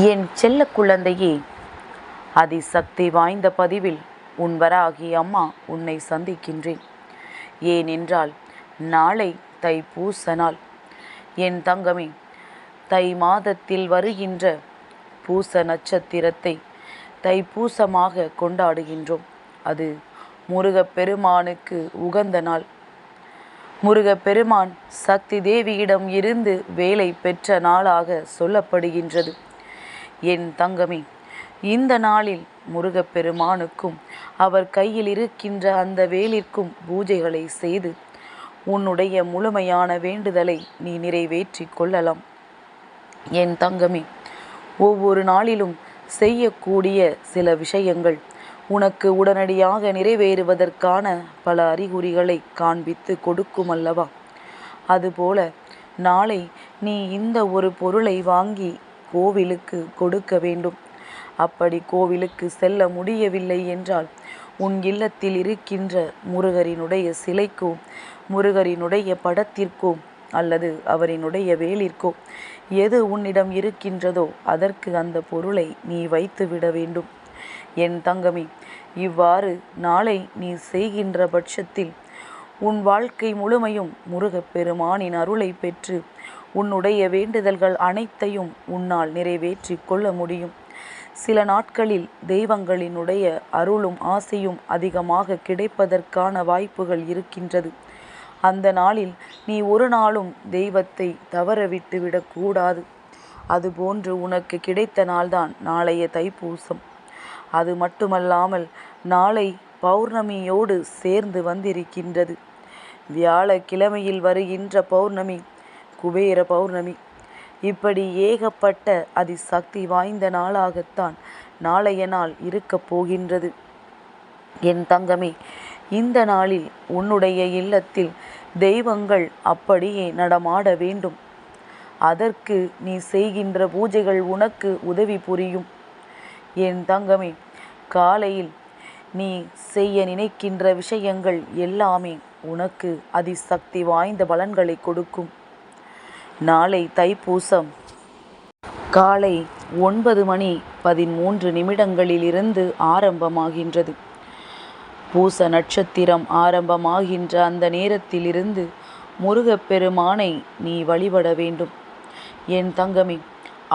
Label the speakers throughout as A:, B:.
A: என் செல்ல குழந்தையே அதிசக்தி வாய்ந்த பதிவில் உன் வராகி அம்மா உன்னை சந்திக்கின்றேன். ஏனென்றால் நாளை தைப்பூச நாள் என் தங்கமே தை மாதத்தில் வருகின்ற பூச நட்சத்திரத்தை தைப்பூசமாக கொண்டாடுகின்றோம். அது முருகப்பெருமானுக்கு உகந்த நாள். முருகப்பெருமான் சக்தி தேவியிடம் இருந்து வேலை பெற்ற நாளாக சொல்லப்படுகின்றது. என் தங்கமே இந்த நாளில் முருகப்பெருமானுக்கும் அவர் கையில் இருக்கின்ற அந்த வேலிற்கும் பூஜைகளை செய்து உன்னுடைய முழுமையான வேண்டுதலை நீ நிறைவேற்றி கொள்ளலாம். என் தங்கமே ஒவ்வொரு நாளிலும் செய்யக்கூடிய சில விஷயங்கள் உனக்கு உடனடியாக நிறைவேறுவதற்கான பல அறிகுறிகளை காண்பித்து கொடுக்கும் அல்லவா அதுபோல நாளை நீ இந்த ஒரு பொருளை வாங்கி கோவிலுக்கு கொடுக்க வேண்டும். அப்படி கோவிலுக்கு செல்ல முடியவில்லை என்றால் உன் இல்லத்தில் இருக்கின்ற முருகரினுடைய சிலைக்கோ முருகரினுடைய படத்திற்கோ அல்லது அவரினுடைய வேலிற்கோ எது உன்னிடம் இருக்கின்றதோ அதற்கு அந்த பொருளை நீ வைத்து விட வேண்டும். என் தங்கமே இவ்வாறு நாளை நீ செய்கின்ற பட்சத்தில் உன் வாழ்க்கை முழுமையும் முருகப்பெருமானின் அருளை பெற்று உன்னுடைய வேண்டுதல்கள் அனைத்தையும் உன்னால் நிறைவேற்றி கொள்ள முடியும். சில நாட்களில் தெய்வங்களினுடைய அருளும் ஆசையும் அதிகமாக கிடைப்பதற்கான வாய்ப்புகள் இருக்கின்றது. அந்த நாளில் நீ ஒரு நாளும் தெய்வத்தை தவற விட்டு விடக்கூடாது அதுபோன்று உனக்கு கிடைத்த நாள்தான் நாளைய தைப்பூசம். அது மட்டுமல்லாமல் நாளை பௌர்ணமியோடு சேர்ந்து வந்திருக்கின்றது. வியாழக்கிழமையில் வருகின்ற பௌர்ணமி குபேர பௌர்ணமி. இப்படி ஏகப்பட்ட அதிசக்தி வாய்ந்த நாளாகத்தான் நாளைய நாள் இருக்கப் போகின்றது. என் தங்கமே இந்த நாளில் உன்னுடைய இல்லத்தில் தெய்வங்கள் அப்படியே நடமாட வேண்டும். அதற்கு நீ செய்கின்ற பூஜைகள் உனக்கு உதவி புரியும். என் தங்கமே காலையில் நீ செய்ய நினைக்கின்ற விஷயங்கள் எல்லாமே உனக்கு அதிசக்தி வாய்ந்த பலன்களை கொடுக்கும். நாளை தைப்பூசம். காலை ஒன்பது மணி பதிமூன்று நிமிடங்களிலிருந்து ஆரம்பமாகின்றது. பூச நட்சத்திரம் ஆரம்பமாகின்ற அந்த நேரத்திலிருந்து முருகப்பெருமானை நீ வழிபட வேண்டும். என் தங்கமே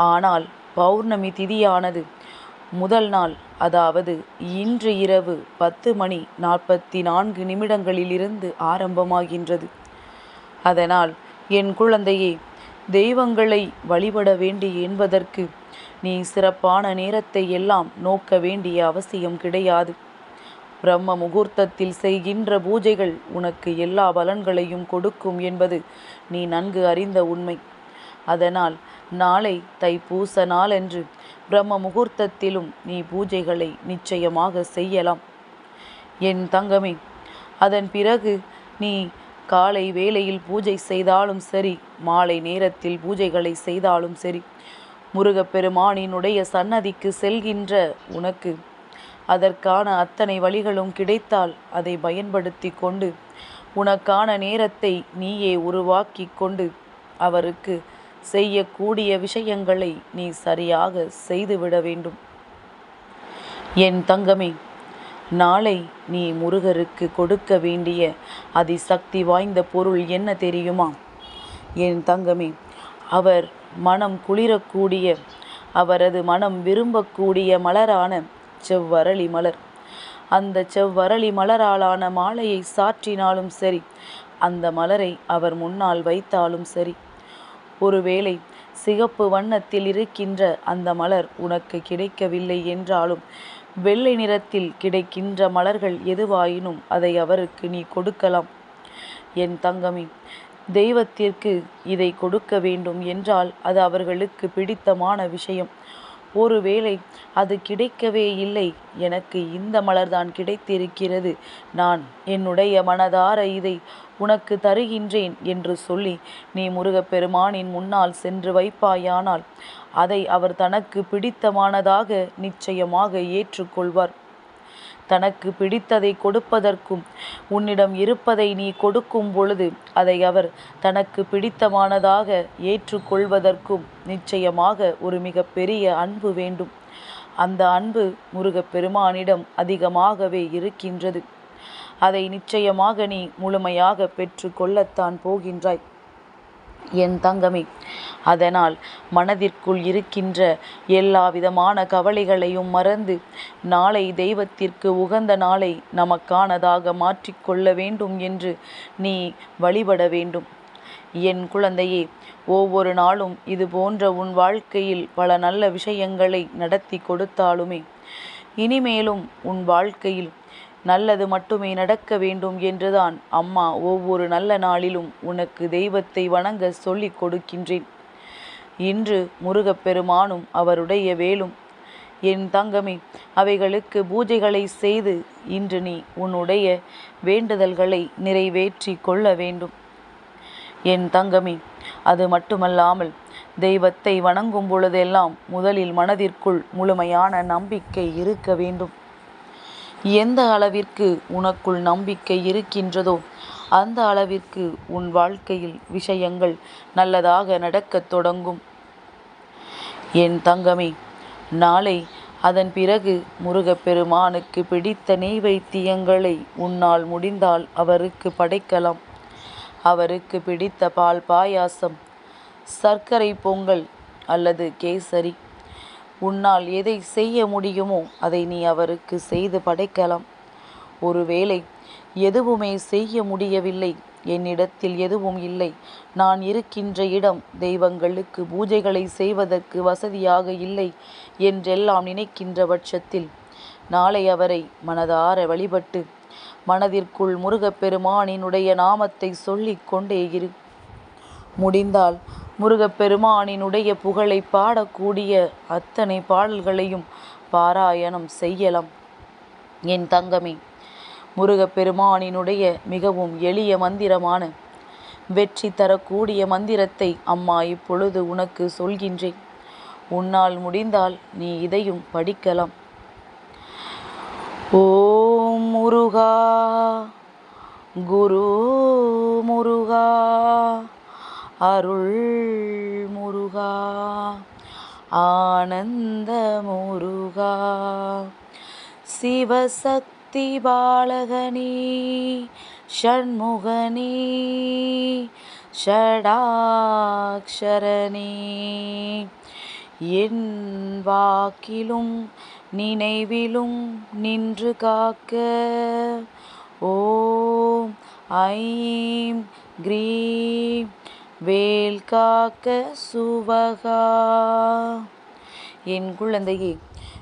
A: ஆனால் பௌர்ணமி திதியானது முதல் நாள் அதாவது இன்று இரவு பத்து மணி நாற்பத்தி நான்கு நிமிடங்களிலிருந்து ஆரம்பமாகின்றது. அதனால் என் குழந்தையே தெய்வங்களை வழிபட வேண்டி என்பதற்கு நீ சிறப்பான நேரத்தை எல்லாம் நோக்க வேண்டிய அவசியம் கிடையாது. பிரம்ம முகூர்த்தத்தில் செய்கின்ற பூஜைகள் உனக்கு எல்லா பலன்களையும் கொடுக்கும் என்பது நீ நன்கு அறிந்த உண்மை. அதனால் நாளை தைப்பூச நாளன்று பிரம்ம முகூர்த்தத்திலும் நீ பூஜைகளை நிச்சயமாக செய்யலாம். என் தங்கமே அதன் பிறகு நீ காலை வேளையில் பூஜை செய்தாலும் சரி மாலை நேரத்தில் பூஜைகளை செய்தாலும் சரி முருகப்பெருமானினுடைய சன்னதிக்கு செல்கின்ற உனக்கு. அதற்கான அத்தனை வழிகளும் கிடைத்தால் அதை பயன்படுத்தி கொண்டு உனக்கான நேரத்தை நீயே உருவாக்கி கொண்டு அவருக்கு செய்யக்கூடிய விஷயங்களை நீ சரியாக செய்துவிட வேண்டும். என் தங்கமே நாளை நீ முருகருக்கு கொடுக்க வேண்டிய அதிசக்தி வாய்ந்த பொருள் என்ன தெரியுமா? என் தங்கமே அவர் மனம் குளிரக்கூடிய அவரது மனம் விரும்பக்கூடிய மலரான செவ்வரளி மலர். அந்த செவ்வரளி மலராலான மாலையை சாற்றினாலும் சரி அந்த மலரை அவர் முன்னால் வைத்தாலும் சரி. ஒருவேளை சிகப்பு வண்ணத்தில் இருக்கின்ற அந்த மலர் உனக்கு கிடைக்கவில்லை என்றாலும் வெள்ளை நிறத்தில் கிடைக்கின்ற மலர்கள் எதுவாயினும் அதை அவருக்கு நீ கொடுக்கலாம். என் தங்கமே தெய்வத்திற்கு இதை கொடுக்க வேண்டும் என்றால் அது அவர்களுக்கு பிடித்தமான விஷயம். ஒருவேளை அது கிடைக்கவே இல்லை. எனக்கு இந்த மலர்தான் கிடைத்திருக்கிறது. நான் என்னுடைய மனதார இதை உனக்கு தருகின்றேன் என்று சொல்லி நீ முருகப்பெருமானின் முன்னால் சென்று வைப்பாயானால் அதை அவர் தனக்கு பிடித்தமானதாக நிச்சயமாக ஏற்றுக்கொள்வார். தனக்கு பிடித்ததை கொடுப்பதற்கும் உன்னிடம் இருப்பதை நீ கொடுக்கும் பொழுது அதை அவர் தனக்கு பிடித்தமானதாக ஏற்றுக்கொள்வதற்கும் நிச்சயமாக ஒரு மிகப்பெரிய அன்பு வேண்டும். அந்த அன்பு முருகப்பெருமானிடம் அதிகமாகவே இருக்கின்றது. அதை நிச்சயமாக நீ முழுமையாக பெற்று கொள்ளத்தான் போகின்றாய். என் தங்கமே. அதனால் மனதிற்குள் இருக்கின்ற எல்லா விதமான கவலைகளையும் மறந்து நாளை தெய்வத்திற்கு உகந்த நாளை நமக்கானதாக மாற்றிக்கொள்ள வேண்டும் என்று நீ வழிபட வேண்டும். என் குழந்தையே ஒவ்வொரு நாளும் இது போன்ற உன் வாழ்க்கையில் பல நல்ல விஷயங்களை நடத்தி கொடுத்தாலுமே இனிமேலும் உன் வாழ்க்கையில் நல்லது மட்டுமே நடக்க வேண்டும் என்றுதான். அம்மா ஒவ்வொரு நல்ல நாளிலும் உனக்கு தெய்வத்தை வணங்க சொல்லிக் கொடுக்கின்றேன். இன்று முருகப்பெருமானும் அவருடைய வேலும் என் தங்கமே அவைகளுக்கு பூஜைகளை செய்து இன்று நீ உன்னுடைய வேண்டுதல்களை நிறைவேற்றி கொள்ள வேண்டும். என் தங்கமே அது மட்டுமல்லாமல் தெய்வத்தை வணங்கும் பொழுதெல்லாம் முதலில் மனதிற்குள் முழுமையான நம்பிக்கை இருக்க வேண்டும். எந்த அளவிற்கு உனக்குள் நம்பிக்கை இருக்கின்றதோ அந்த அளவிற்கு உன் வாழ்க்கையில் விஷயங்கள் நல்லதாக நடக்கத் தொடங்கும். என் தங்கமே நாளை அதன் பிறகு முருகப்பெருமானுக்கு பிடித்த நெய்வைத்தியங்களை உன்னால் முடிந்தால் அவருக்கு படைக்கலாம். அவருக்கு பிடித்த பால் பாயாசம் சர்க்கரை பொங்கல் அல்லது கேசரி உன்னால் எதை செய்ய முடியுமோ அதை நீ அவருக்கு செய்து படைக்கலாம். ஒருவேளை எதுவுமே செய்ய முடியவில்லை. என்னிடத்தில் எதுவும் இல்லை. நான் இருக்கின்ற இடம் தெய்வங்களுக்கு பூஜைகளை செய்வதற்கு வசதியாக இல்லை என்றெல்லாம் நினைக்கின்ற பட்சத்தில் நாளை அவரை மனதார வழிபட்டு மனதிற்குள் முருகப்பெருமானினுடைய நாமத்தை சொல்லிக் கொண்டே இரு முடிந்தால் முருகப்பெருமானினுடைய புகழை பாடக்கூடிய அத்தனை பாடல்களையும் பாராயணம் செய்யலாம். என் தங்கமே முருகப்பெருமானினுடைய மிகவும் எளிய மந்திரமான வெற்றி தரக்கூடிய மந்திரத்தை அம்மா இப்பொழுது உனக்கு சொல்கின்றேன். உன்னால் முடிந்தால் நீ இதையும் படிக்கலாம். ஓம் முருகா குரு முருகா அருள் முருகா ஆனந்த முருகா சிவசக்தி பாலகனே ஷண்முகனே ஷடாக்ஷரனே. என் வாக்கிலும் நினைவிலும் நின்று காக்க ஓம் ஐம் க்ரீம் வேல் காக்க சுவகா. என் குழந்தையே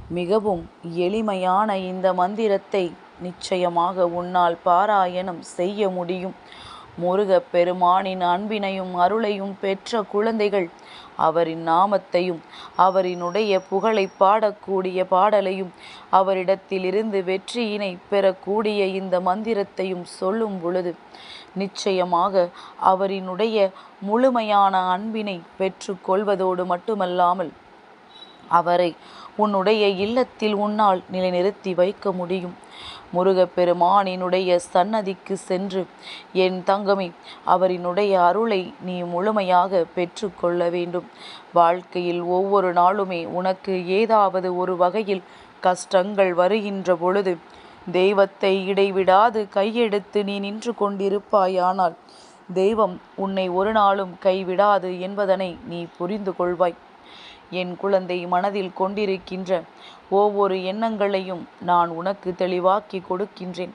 A: மிகவும் எளிமையான இந்த மந்திரத்தை நிச்சயமாக உன்னால் பாராயணம் செய்ய முடியும். முருகப் பெருமானின் அன்பினையும் அருளையும் பெற்ற குழந்தைகள் அவரின் நாமத்தையும் அவரினுடைய புகழை பாடக்கூடிய பாடலையும் அவரிடத்திலிருந்து வெற்றியினை பெறக்கூடிய இந்த மந்திரத்தையும் சொல்லும் பொழுது நிச்சயமாக அவரினுடைய முழுமையான அன்பினை பெற்றுக்கொள்வதோடு மட்டுமல்லாமல் அவரை உன்னுடைய இல்லத்தில் உன்னால் நிலைநிறுத்தி வைக்க முடியும். முருகப்பெருமானினுடைய சன்னதிக்கு சென்று என் தங்கமே அவரினுடைய அருளை நீ முழுமையாக பெற்றுக்கொள்ள வேண்டும். வாழ்க்கையில் ஒவ்வொரு நாளுமே உனக்கு ஏதாவது ஒரு வகையில் கஷ்டங்கள் வருகின்ற பொழுது தெய்வத்தை இடைவிடாது கையெடுத்து நீ நின்று கொண்டிருப்பாயானால் தெய்வம் உன்னை ஒரு நாளும் கைவிடாது என்பதனை நீ புரிந்து கொள்வாய். என் குழந்தை மனதில் கொண்டிருக்கின்ற ஒவ்வொரு எண்ணங்களையும் நான் உனக்கு தெளிவாக்கி கொடுக்கின்றேன்.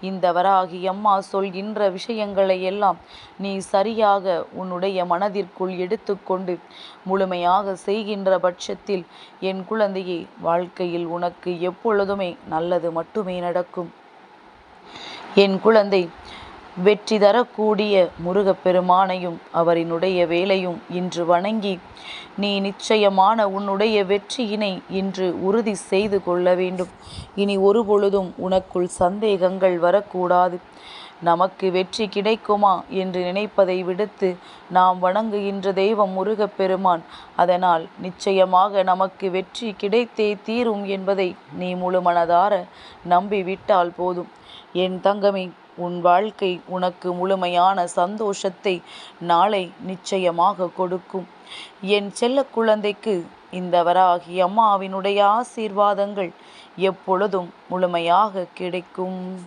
A: இந்த வராகி அம்மா சொல்கின்ற விஷயங்களை எல்லாம் நீ சரியாக உன்னுடைய மனதிற்குள் எடுத்துக்கொண்டு முழுமையாக செய்கின்ற பட்சத்தில் என் குழந்தையே வாழ்க்கையில் உனக்கு எப்பொழுதுமே நல்லது மட்டுமே நடக்கும். என் குழந்தை வெற்றி தரக்கூடிய முருகப்பெருமானையும் அவரினுடைய வேலையும் இன்று வணங்கி நீ நிச்சயமான உன்னுடைய வெற்றியினை இன்று உறுதி செய்து கொள்ள வேண்டும். இனி ஒரு பொழுதும் உனக்குள் சந்தேகங்கள் வரக்கூடாது. நமக்கு வெற்றி கிடைக்குமா என்று நினைப்பதை விடுத்து நாம் வணங்குகின்ற தெய்வம் முருகப்பெருமான். அதனால் நிச்சயமாக நமக்கு வெற்றி கிடைத்தே தீரும் என்பதை நீ முழு மனதார நம்பிவிட்டால் போதும். என் தங்கமே உன் வாழ்க்கை உனக்கு முழுமையான சந்தோஷத்தை நாளை நிச்சயமாக கொடுக்கும். என் செல்ல குழந்தைக்கு இந்த வராகி அம்மாவினுடைய ஆசீர்வாதங்கள் எப்பொழுதும் முழுமையாக கிடைக்கும்.